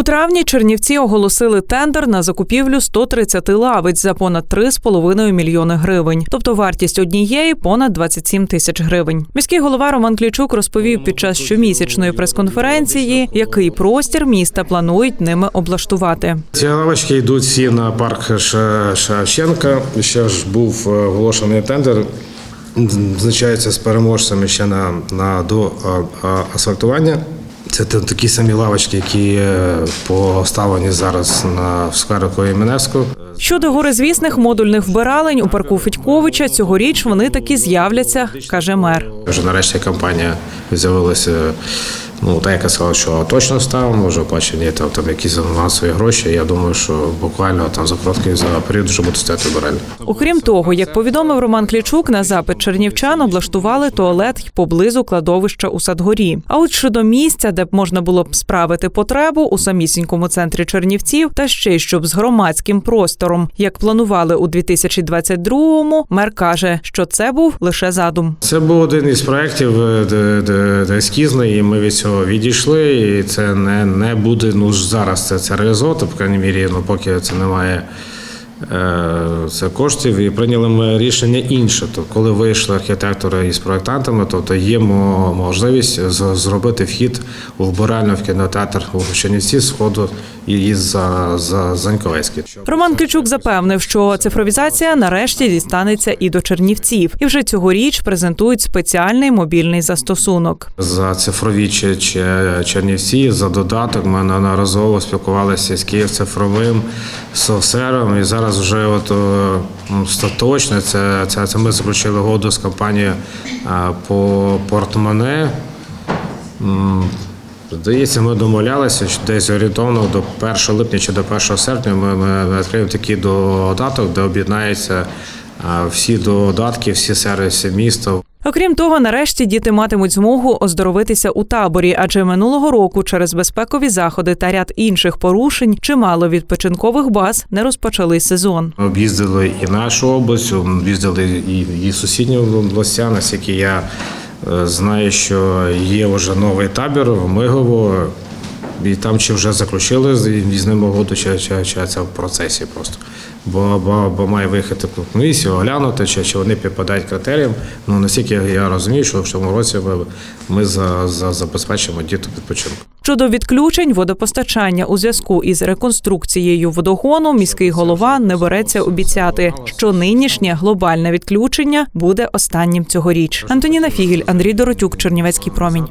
У травні Чернівці оголосили тендер на закупівлю 130 лавиць за понад 3,5 мільйони гривень, тобто вартість однієї понад 27 тисяч гривень. Міський голова Роман Клічук розповів під час щомісячної прес-конференції, який простір міста планують ними облаштувати. Ці лавочки йдуть всі на парк Шевченка. Ще ж був е, оголошений тендер. Визначається з переможцями ще на, на до асфальтування. Це такі самі лавочки, які поставлені зараз на в скверику Іменевську. Щодо горизвісних модульних вбиралень у парку Федьковича, цьогоріч вони таки з'являться, каже мер. Вже нарешті компанія з'явилася. Ну, та яка сказала, що точно став, може оплачені там, там якісь авансові гроші. Я думаю, що буквально там за короткий за період вже буде стояти вбиральня. Окрім того, як повідомив Роман Клічук, на запит чернівчан облаштували туалет й поблизу кладовища у Садгорі. А от щодо місця, де б можна було б справити потребу у самісінькому центрі Чернівців, та ще й щоб з громадським простором, як планували у 2022-му, мер каже, що це був лише задум. Це був один із проєктів, е, де, де, де ескізний, і ми від цього відійшли. І це не, не буде ну зараз це, це реалізовувати, по крайній мірі, ну поки це немає. е, Це коштів і прийняли ми рішення інше. То коли вийшли архітектори із проектантами, то, є можливість зробити вхід у вбиральну в кінотеатр у Гущанівці з входу і за, за Заньковецький. Роман Клічук запевнив, що цифровізація нарешті дістанеться і до Чернівців, і вже цьогоріч презентують спеціальний мобільний застосунок. За цифрові чи, чи Чернівці, за додаток ми неодноразово спілкувалися з Київ цифровим софтсером. І зараз вже от, е, остаточно це, це, це ми заключили угоду з компанією е, по портмоне. Здається, ми домовлялися, що десь орієнтовно до 1 липня чи до 1 серпня ми, ми відкриємо такий додаток, де об'єднаються всі додатки, всі сервіси міста. Окрім того, нарешті діти матимуть змогу оздоровитися у таборі, адже минулого року через безпекові заходи та ряд інших порушень чимало відпочинкових баз не розпочали сезон. Об'їздили і нашу область, об'їздили і, і сусідні області, наскільки я знаю, що є вже новий табір в Мигово, і там чи вже заключили з ним угоду, чи, чи, чи це в процесі просто. Бо, бо, бо має виїхати комісію, оглянути, чи, чи вони підпадають критеріям. Ну наскільки я розумію, що в цьому році ми, ми за, за, забезпечимо діток відпочинку. Щодо відключень водопостачання у зв'язку із реконструкцією водогону, міський голова не береться обіцяти, що нинішнє глобальне відключення буде останнім цьогоріч. Антоніна Фігіль, Андрій Доротюк, Чернівецький промінь.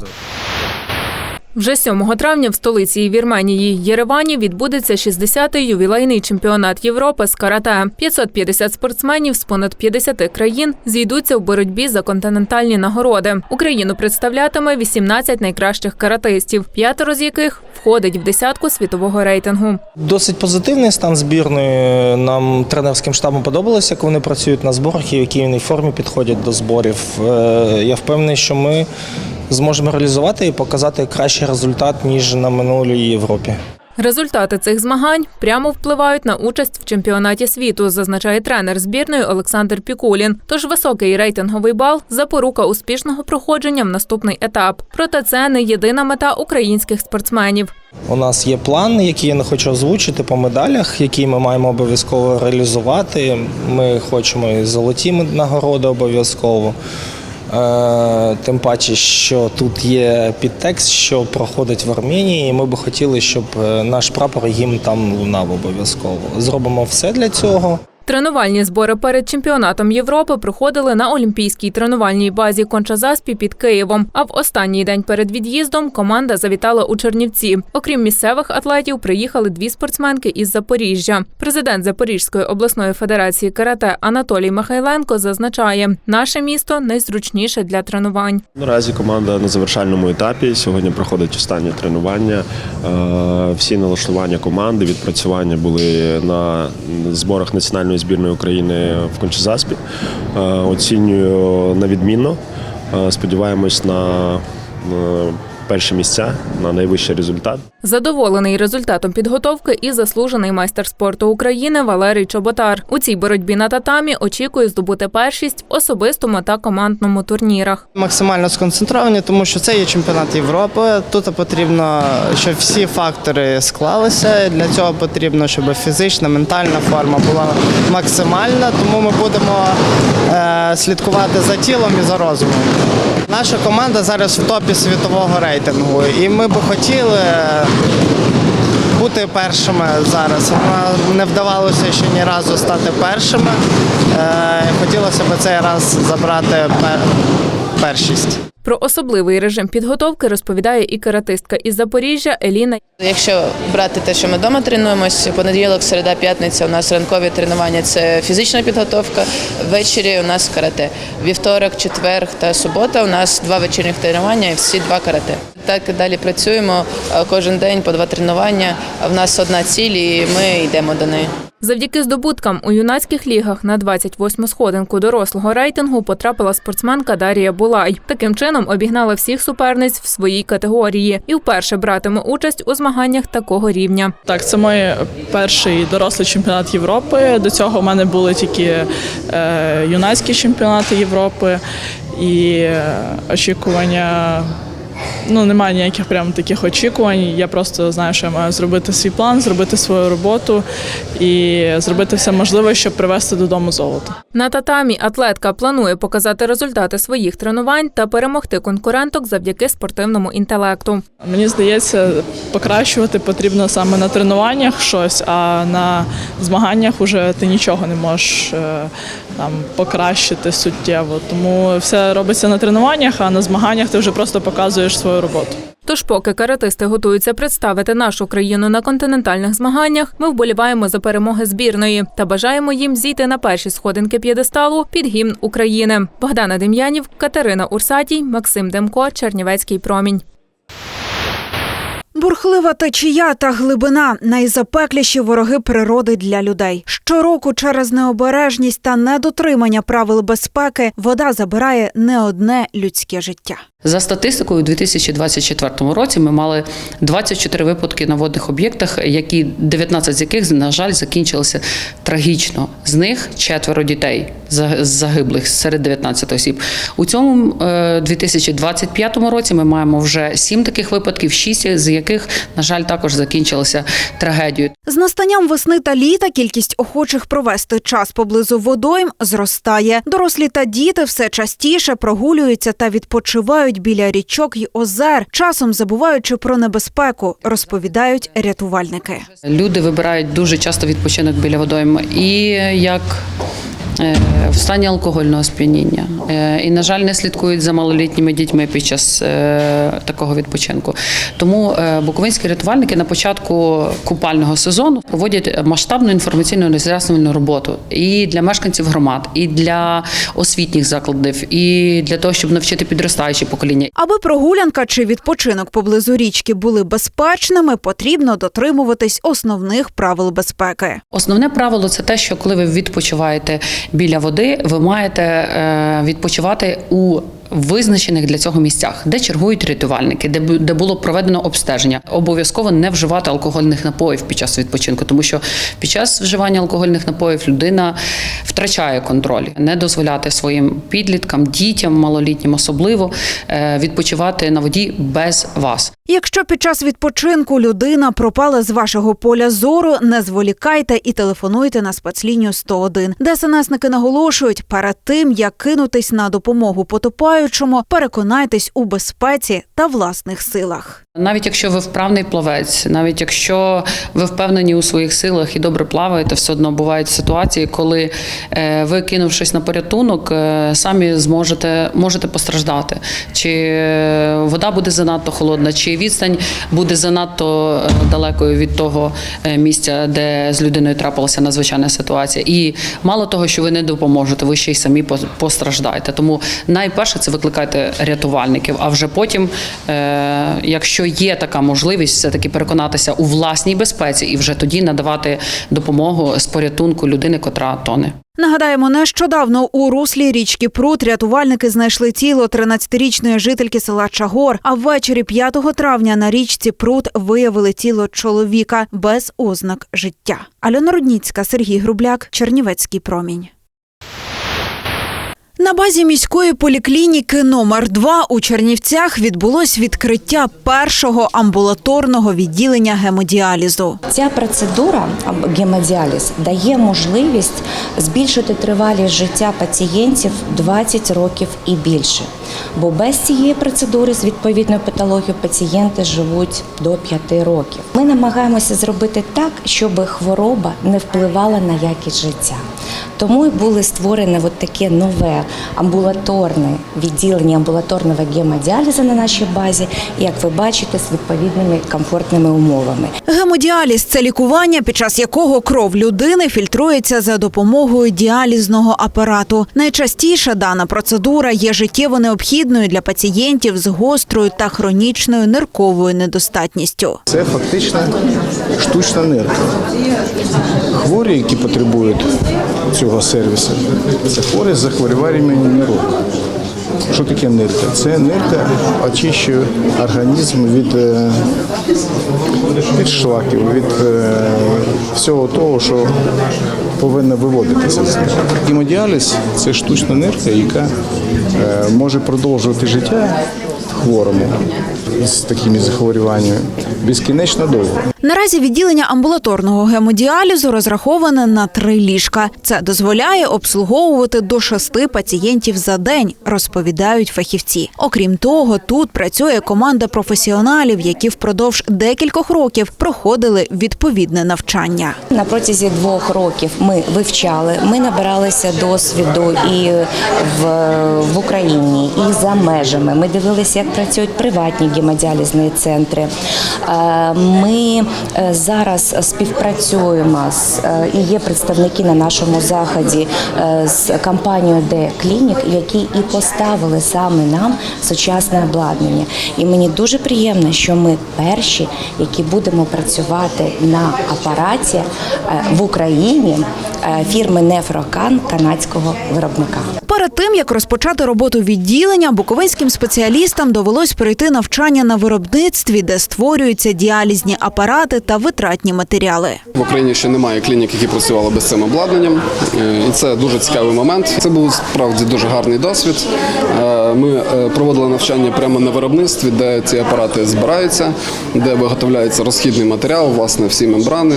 Вже 7 травня в столиці Вірменії Єревані відбудеться 60-й ювілейний чемпіонат Європи з карате. 550 спортсменів з понад 50 країн зійдуться в боротьбі за континентальні нагороди. Україну представлятиме 18 найкращих каратистів, п'ятеро з яких входить в десятку світового рейтингу. Досить позитивний стан збірної. Нам тренерським штабом подобалося, як вони працюють на зборах і в якій формі підходять до зборів. Е, Я впевнений, що ми зможемо реалізувати і показати кращий результат ніж на минулій Європі. Результати цих змагань прямо впливають на участь в чемпіонаті світу, зазначає тренер збірної Олександр Пікулін. Тож високий рейтинговий бал запорука успішного проходження в наступний етап. Проте це не єдина мета українських спортсменів. У нас є план, який я не хочу озвучити по медалях, який ми маємо обов'язково реалізувати. Ми хочемо і золоті нагороди обов'язково. Е, Тим паче, що тут є підтекст, що проходить в Арменії, і ми би хотіли, щоб е, наш прапор їм там лунав обов'язково. Зробимо все для цього. Тренувальні збори перед чемпіонатом Європи проходили на Олімпійській тренувальній базі Кончазаспі під Києвом. А в останній день перед від'їздом команда завітала у Чернівці. Окрім місцевих атлетів, приїхали дві спортсменки із Запоріжжя. Президент Запорізької обласної федерації карате Анатолій Михайленко зазначає, наше місто найзручніше для тренувань. Наразі команда на завершальному етапі. Сьогодні проходить останнє тренування. Е, Всі налаштування команди, відпрацювання були на зборах національної збірної України в Кончезаспі. Е, Оцінюю на відмінно. Е, Сподіваємось на е, перші місця, на найвищий результат. Задоволений результатом підготовки і заслужений майстер спорту України Валерій Чоботар. У цій боротьбі на татамі очікує здобути першість в особистому та командному турнірах. Максимально сконцентровані, тому що це є чемпіонат Європи. Тут потрібно, щоб всі фактори склалися. Для цього потрібно, щоб фізична, ментальна форма була максимальна. Тому ми будемо е, слідкувати за тілом і за розумом. Наша команда зараз в топі світового рейтингу, і ми б хотіли бути першими зараз. Не вдавалося ще ні разу стати першими. Е, хотілося б цей раз забрати першість. Про особливий режим підготовки розповідає і каратистка із Запоріжжя Еліна Якщо брати те, що ми вдома тренуємось, понеділок, середа, п'ятниця у нас ранкові тренування це фізична підготовка. Ввечері у нас карате. Вівторок, четвер та субота у нас два вечірніх тренування і всі два карате. Так далі працюємо кожен день по два тренування. В нас одна ціль, і ми йдемо до неї. Завдяки здобуткам у юнацьких лігах на 28-му сходинку дорослого рейтингу потрапила спортсменка Дарія Булай. Таким чином обігнала всіх суперниць в своїй категорії і вперше братиме участь у змаганнях такого рівня. Так, це мій перший дорослий чемпіонат Європи. До цього в мене були тільки е, юнацькі чемпіонати Європи і е, очікування. Ну, немає ніяких прям таких очікувань. Я просто знаю, що я маю зробити свій план, зробити свою роботу і зробити все можливе, щоб привезти додому золото. На татамі атлетка планує показати результати своїх тренувань та перемогти конкуренток завдяки спортивному інтелекту. Мені здається, покращувати потрібно саме на тренуваннях щось, а на змаганнях уже ти нічого не можеш е, там покращити суттєво. Тому все робиться на тренуваннях, а на змаганнях ти вже просто показуєш свою роботу. Тож, поки каратисти готуються представити нашу країну на континентальних змаганнях, ми вболіваємо за перемоги збірної та бажаємо їм зійти на перші сходинки п'єдесталу під гімн України. Богдана Дем'янів, Катерина Урсатій, Максим Демко, Чернівецький промінь. Бурхлива течія та глибина найзапекліші вороги природи для людей. Щороку через необережність та недотримання правил безпеки вода забирає не одне людське життя. За статистикою, у 2024 році ми мали 24 випадки на водних об'єктах, які 19 з яких, на жаль, закінчилися трагічно. З них четверо дітей за- загиблих серед 19 осіб. У цьому е, 2025 році ми маємо вже 7 таких випадків, 6 з яких, на жаль, також закінчилися трагедією. З настанням весни та літа кількість охочих провести час поблизу водойм зростає. Дорослі та діти все частіше прогулюються та відпочивають біля річок й озер, часом забуваючи про небезпеку, розповідають рятувальники. Люди вибирають дуже часто відпочинок біля водойм і як в стані алкогольного сп'яніння. Е, І, на жаль, не слідкують за малолітніми дітьми під час е, такого відпочинку. Тому е, буковинські рятувальники на початку купального сезону проводять масштабну інформаційну роз'яснювальну роботу і для мешканців громад, і для освітніх закладів, і для того, щоб навчити підростаючі покоління. Аби прогулянка чи відпочинок поблизу річки були безпечними, потрібно дотримуватись основних правил безпеки. Основне правило це те, що коли ви відпочиваєте біля води, ви маєте е, відпочивати у визначених для цього місцях, де чергують рятувальники, де де було проведено обстеження. Обов'язково не вживати алкогольних напоїв під час відпочинку, тому що під час вживання алкогольних напоїв людина втрачає контроль, не дозволяти своїм підліткам, дітям, малолітнім особливо е, відпочивати на воді без вас. Якщо під час відпочинку людина пропала з вашого поля зору, не зволікайте і телефонуйте на спецлінію 101. ДСНСники наголошують, перед тим як кинутись на допомогу потопаючому, переконайтесь у безпеці та власних силах. Навіть якщо ви вправний плавець, навіть якщо ви впевнені у своїх силах і добре плаваєте, все одно бувають ситуації, коли е, ви кинувшись на порятунок, е, самі зможете можете постраждати. Чи е, вода буде занадто холодна, чи відстань буде занадто е, далекою від того е, місця, де з людиною трапилася надзвичайна ситуація. І мало того, що ви не допоможете, ви ще й самі пос- постраждаєте. Тому найперше це викликайте рятувальників, а вже потім, е, якщо є така можливість, все таки переконатися у власній безпеці і вже тоді надавати допомогу з порятунку людини, котра тоне. Нагадаємо, нещодавно у руслі річки Прут рятувальники знайшли тіло 13-річної жительки села Чагор. А ввечері 5 травня на річці Прут виявили тіло чоловіка без ознак життя. Альона Рудніцька, Сергій Грубляк, Чернівецький промінь. На базі міської поліклініки номер 2 у Чернівцях відбулось відкриття першого амбулаторного відділення гемодіалізу. Ця процедура гемодіаліз дає можливість збільшити тривалість життя пацієнтів 20 років і більше. Бо без цієї процедури з відповідною патологією пацієнти живуть до 5 років. Ми намагаємося зробити так, щоб хвороба не впливала на якість життя. Тому і були створені от таке нове амбулаторне відділення амбулаторного гемодіалізу на нашій базі, як ви бачите, з відповідними комфортними умовами. Гемодіаліз це лікування, під час якого кров людини фільтрується за допомогою діалізного апарату. Найчастіше дана процедура є життєво необхідною для пацієнтів з гострою та хронічною нирковою недостатністю. Це фактично штучна нирка. Хворі, які потребують цього сервісу, це хворі з захворюваннями нирок. Що таке нирка? Це нирка очищує організм від, е, від шлаків, від е, всього того, що повинно виводитися з нирки. Гемодіаліз – це штучна нирка, яка е, може продовжувати життя хворому з такими захворюваннями безкінечно довго. Наразі відділення амбулаторного гемодіалізу розраховане на три ліжка. Це дозволяє обслуговувати до шести пацієнтів за день, розповідають фахівці. Окрім того, тут працює команда професіоналів, які впродовж декількох років проходили відповідне навчання. На протязі двох років ми вивчали, ми набиралися досвіду і в, в Україні, і за межами. Ми дивилися, як працюють приватні гемодіалізні центри. Е, Ми зараз співпрацюємо з е, і є представники на нашому заході е, з компанією Де Клінік, які і поставили саме нам сучасне обладнання. І мені дуже приємно, що ми перші, які будемо працювати на апараті е, в Україні е, фірми Нефрокан канадського виробника. Перед тим як розпочати роботу відділення, буковинським спеціалістам довелось пройти навчання на виробництві, де створюються діалізні апарати та витратні матеріали. В Україні ще немає клінік, які працювали без цим обладнанням, Е, і це дуже цікавий момент. Це був справді дуже гарний досвід. Е, Ми е, проводили навчання прямо на виробництві, де ці апарати збираються, де виготовляється розхідний матеріал, власне, всі мембрани.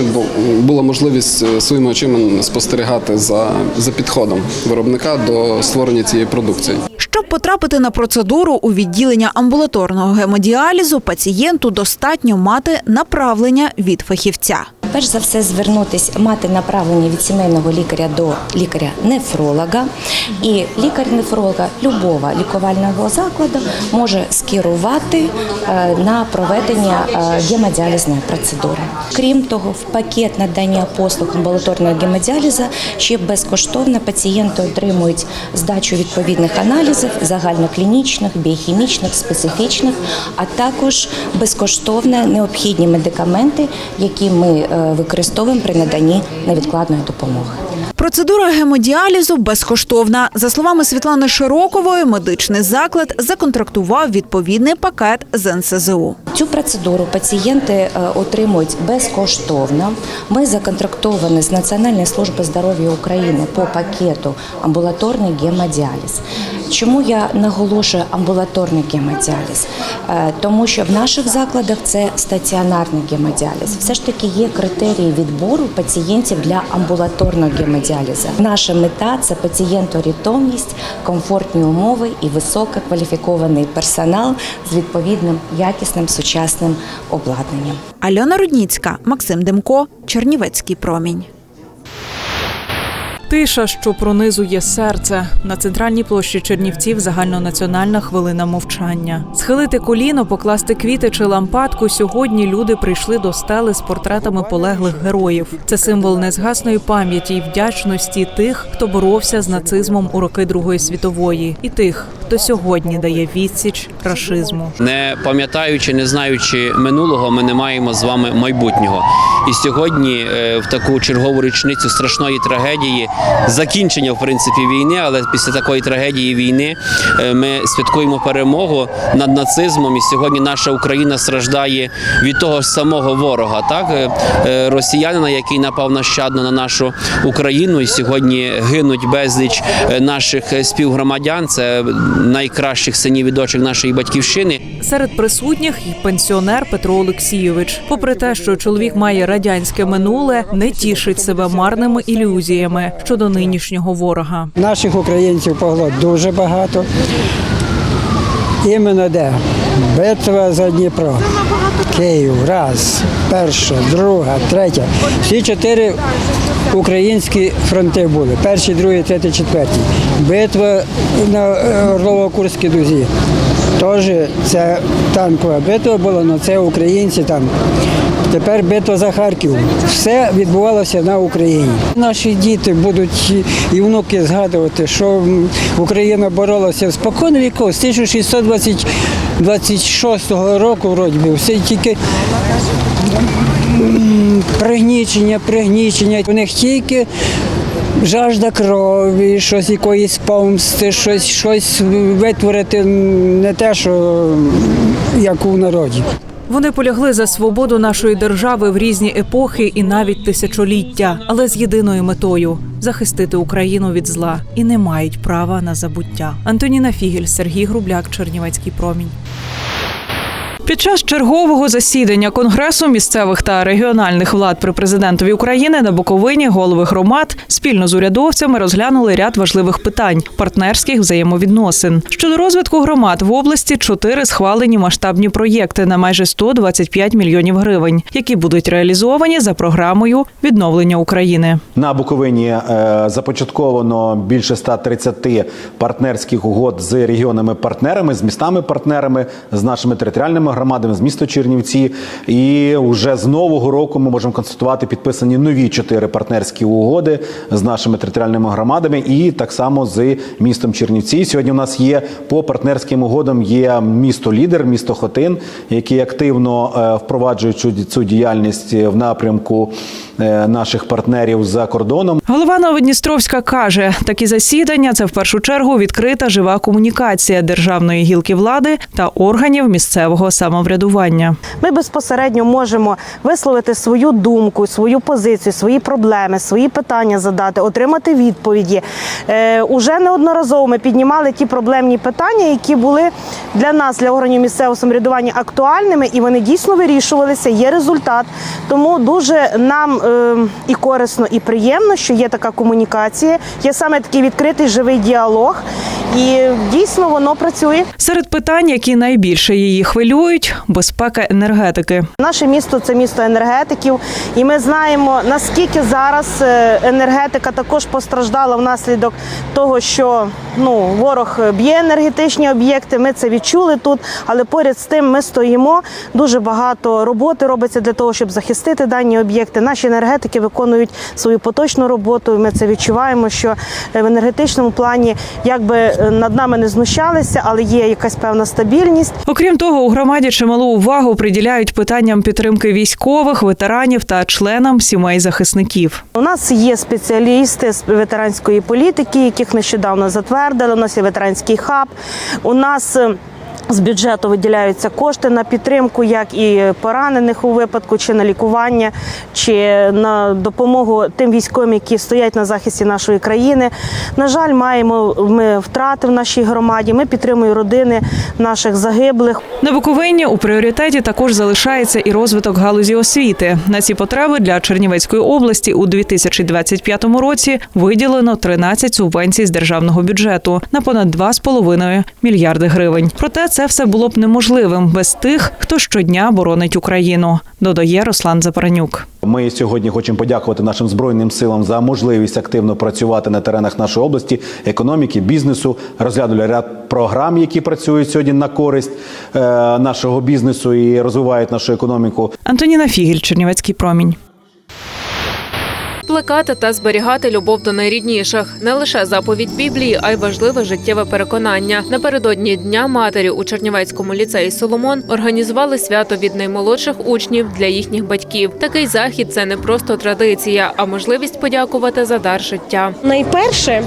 Була можливість своїми очима спостерігати за, за підходом виробника до створення цієї продукції. Щоб потрапити на процедуру у відділення амбулаторного гемодіалізу, пацієнту достатньо мати направлення від фахівця. Перш за все, звернутись, мати направлення від сімейного лікаря до лікаря-нефролога. І лікар-нефролога любого лікувального закладу може скерувати е, на проведення е, гемодіалізної процедури. Крім того, в пакет надання послуг амбулаторного гемодіалізу ще безкоштовно пацієнти отримують здачу відповідних аналізів загальноклінічних, біохімічних, специфічних, а також безкоштовно необхідні медикаменти, які ми е, використовуємо при наданні невідкладної допомоги. Процедура гемодіалізу безкоштовна. За словами Світлани Широкової, медичний заклад законтрактував відповідний пакет з НСЗУ. Цю процедуру пацієнти е, отримують безкоштовно. Ми законтрактовані з Національної служби здоров'я України по пакету амбулаторний гемодіаліз. Чому я наголошую амбулаторний гемодіаліз? Е, Тому що в наших закладах це стаціонарний гемодіаліз. Все ж таки є критерії відбору пацієнтів для амбулаторного гемодіалізу. Наша мета це пацієнторітомність, комфортні умови і висококваліфікований персонал з відповідним якісним сучасним обладнанням. Альона Рудніцька, Максим Демко, Чернівецький промінь. Тиша, що пронизує серце на центральній площі Чернівців. Загальнонаціональна хвилина мовчання. Схилити коліно, покласти квіти чи лампадку. Сьогодні люди прийшли до стели з портретами полеглих героїв. Це символ незгасної пам'яті і вдячності тих, хто боровся з нацизмом у роки Другої світової, і тих, хто сьогодні дає відсіч рашизму. Не пам'ятаючи, не знаючи минулого, ми не маємо з вами майбутнього. І сьогодні, е, в таку чергову річницю страшної трагедії, закінчення в принципі війни, але після такої трагедії війни е, ми святкуємо перемогу над нацизмом. І сьогодні наша Україна страждає від того ж самого ворога, так Е, е, росіянина, який напав нащадно на нашу Україну, і сьогодні гинуть безліч наших співгромадян. Це найкращих синів і дочок нашої батьківщини. Серед присутніх і пенсіонер Петро Олексійович. Попри те, що чоловік має радянське минуле, не тішить себе марними ілюзіями щодо нинішнього ворога. Наших українців погло дуже багато. Іменно де? Битва за Дніпро. Київ, раз, перша, друга, третя. Всі чотири українські фронти були. Перший, другий, третій, четвертий. Битва на е, Орлово-Курській дузі. Теж це танкова битва була, але це українці там. Тепер битва за Харків. Все відбувалося на Україні. Наші діти будуть і- внуки згадувати, що Україна боролася спокійно віков з 1626 року, вроді би, все тільки пригнічення, пригнічення. У них тільки жажда крові, щось якоїсь помсти, щось, щось витворити, не те, що як у народі. Вони полягли за свободу нашої держави в різні епохи і навіть тисячоліття, але з єдиною метою захистити Україну від зла і не мають права на забуття. Антоніна Фігель, Сергій Грубляк, Чернівецький промінь. Під час чергового засідання Конгресу місцевих та регіональних влад при президентові України на Буковині голови громад спільно з урядовцями розглянули ряд важливих питань партнерських взаємовідносин. Щодо розвитку громад в області чотири схвалені масштабні проєкти на майже 125 мільйонів гривень, які будуть реалізовані за програмою відновлення України. На Буковині е, започатковано більше 130 партнерських угод з регіонами-партнерами, з містами-партнерами, з нашими територіальними громадами, з міста Чернівці. І вже з нового року ми можемо констатувати підписані нові чотири партнерські угоди з нашими територіальними громадами і так само з містом Чернівці. Сьогодні у нас є по партнерським угодам є місто лідер, місто Хотин, які активно е, впроваджують цю, діяльність в напрямку е, наших партнерів за кордоном. Голова Новодністровська каже, такі засідання це в першу чергу відкрита жива комунікація державної гілки влади та органів місцевого самоврядування. Ми безпосередньо можемо висловити свою думку, свою позицію, свої проблеми, свої питання задати, отримати відповіді. Е, уже неодноразово ми піднімали ті проблемні питання, які були для нас, для органів місцевого самоврядування, актуальними, і вони дійсно вирішувалися. Є результат. Тому дуже нам е, і корисно, і приємно, що є така комунікація, є саме такий відкритий живий діалог, і дійсно воно працює. Серед питань, які найбільше її хвилюють, безпека енергетики. Наше місто це місто енергетиків, і ми знаємо наскільки зараз е, енергетика також постраждала внаслідок того, що ну ворог б'є енергетичні об'єкти. Ми це відчули тут, але поряд з тим ми стоїмо. Дуже багато роботи робиться для того, щоб захистити дані об'єкти. Наші енергетики виконують свою поточну роботу. і Ми це відчуваємо, що е, в енергетичному плані якби е, над нами не знущалися, але є якась певна стабільність. Окрім того, у громаді чималу увагу приділяють питанням підтримки військових, ветеранів та членам сімей захисників. У нас є спеціалісти з ветеранської політики, яких нещодавно затвердили. У нас є ветеранський хаб. У нас е, з бюджету виділяються кошти на підтримку, як і поранених у випадку, чи на лікування, чи на допомогу тим військовим, які стоять на захисті нашої країни. На жаль, маємо ми втрати в нашій громаді. Ми підтримуємо родини наших загиблих. На Буковині у пріоритеті також залишається і розвиток галузі освіти. На ці потреби для Чернівецької області у 2025 році виділено 13 субвенцій з державного бюджету на понад 2,5 мільярди гривень. Проте це все було б неможливим без тих, хто щодня боронить Україну. Додає Руслан Запаранюк. Ми сьогодні хочемо подякувати нашим збройним силам за можливість активно працювати на теренах нашої області, економіки, бізнесу. Розглянули ряд програм, які працюють сьогодні на користь е, нашого бізнесу і розвивають нашу економіку. Антоніна Фігель, Чернівецький промінь. Плекати та зберігати любов до найрідніших не лише заповідь Біблії, а й важливе життєве переконання. Напередодні Дня матері у Чернівецькому ліцеї Соломон організували свято від наймолодших учнів для їхніх батьків. Такий захід це не просто традиція, а можливість подякувати за дар життя. Найперше,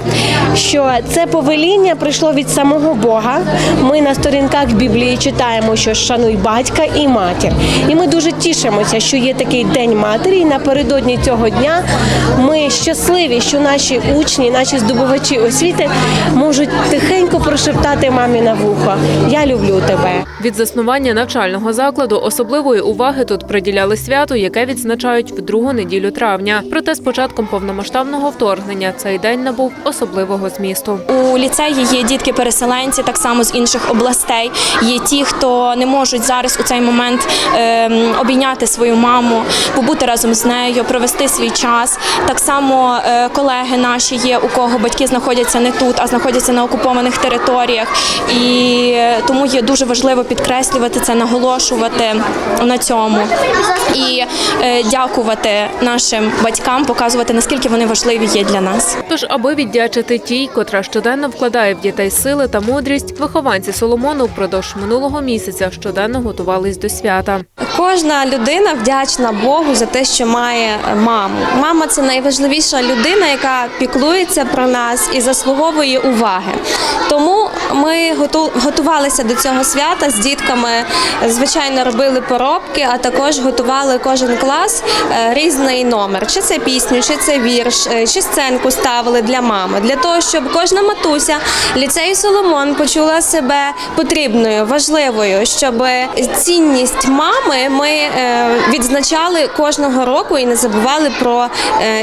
що це повеління прийшло від самого Бога. Ми на сторінках Біблії читаємо, що шануй батька і матір. І ми дуже тішимося, що є такий день матері. І напередодні цього дня ми щасливі, що наші учні, наші здобувачі освіти можуть тихенько прошептати мамі на вухо Я люблю тебе. Від заснування навчального закладу особливої уваги тут приділяли свято, яке відзначають в другу неділю травня. Проте з початком повномасштабного вторгнення цей день набув особливого змісту. У ліцеї є дітки-переселенці, так само з інших областей. Є ті, хто не можуть зараз у цей момент ем, обійняти свою маму, побути разом з нею, провести свій час. Так само е, колеги наші є, у кого батьки знаходяться не тут, а знаходяться на окупованих територіях. І е, тому є дуже важливо підкреслювати це, наголошувати на цьому і е, дякувати нашим батькам, показувати наскільки вони важливі є для нас. Тож, аби віддячити тій, котра щоденно вкладає в дітей сили та мудрість, вихованці Соломону впродовж минулого місяця щоденно готувались до свята. Кожна людина вдячна Богу за те, що має маму. Мама це найважливіша людина, яка піклується про нас і заслуговує уваги. Тому ми готувалися до цього свята з дітками. Звичайно, робили поробки, а також готували кожен клас е, різний номер: чи це пісню, чи це вірш, е, чи сценку ставили для мами, для того, щоб кожна матуся ліцею Соломон почула себе потрібною, важливою, щоб цінність мами ми е, відзначали кожного року і не забували про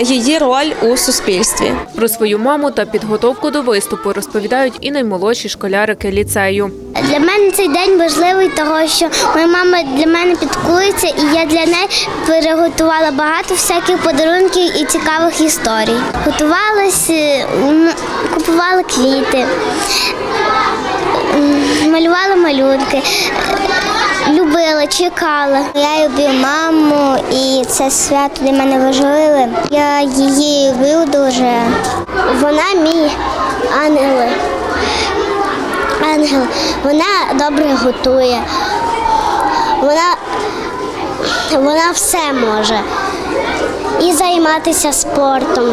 її роль у суспільстві. Про свою маму та підготовку до виступу розповідають і наймолодші школярики ліцею. Для мене цей день важливий, тому що моя мама для мене підкується, і я для неї приготувала багато всяких подарунків і цікавих історій. Готувалася, купувала квіти, малювала малюнки. Любила, чекала. Я люблю маму, і це свято для мене важливе. Я її люблю дуже. Вона мій ангел. Ангел, вона добре готує. Вона, вона все може. І займатися спортом,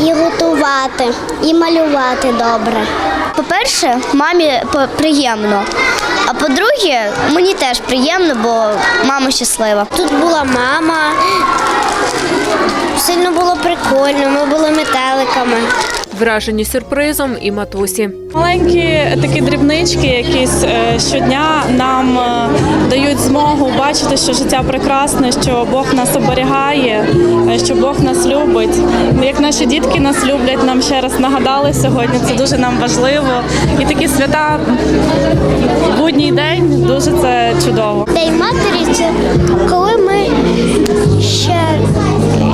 і готувати, і малювати добре. По-перше, мамі приємно. А по-друге, мені теж приємно, бо мама щаслива. Тут була мама. Сильно було прикольно, ми були метеликами. Вражені сюрпризом і матусі. Маленькі такі дрібнички, якісь е, щодня нам е, дають змогу бачити, що життя прекрасне, що Бог нас оберігає, е, що Бог нас любить. Як наші дітки нас люблять, нам ще раз нагадали сьогодні. Це дуже нам важливо. І такі свята будній день дуже це чудово. День матері це коли ми ще,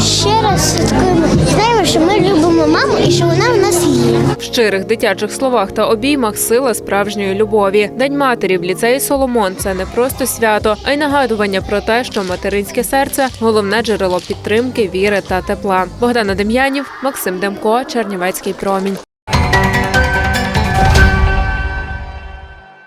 ще раз святкуємо. Що ми любимо маму і що вона в нас є. В щирих дитячих словах та обіймах сила справжньої любові. День матері в ліцеї Соломон це не просто свято, а й нагадування про те, що материнське серце головне джерело підтримки, віри та тепла. Богдана Дем'янів, Максим Демко, Чернівецький промінь.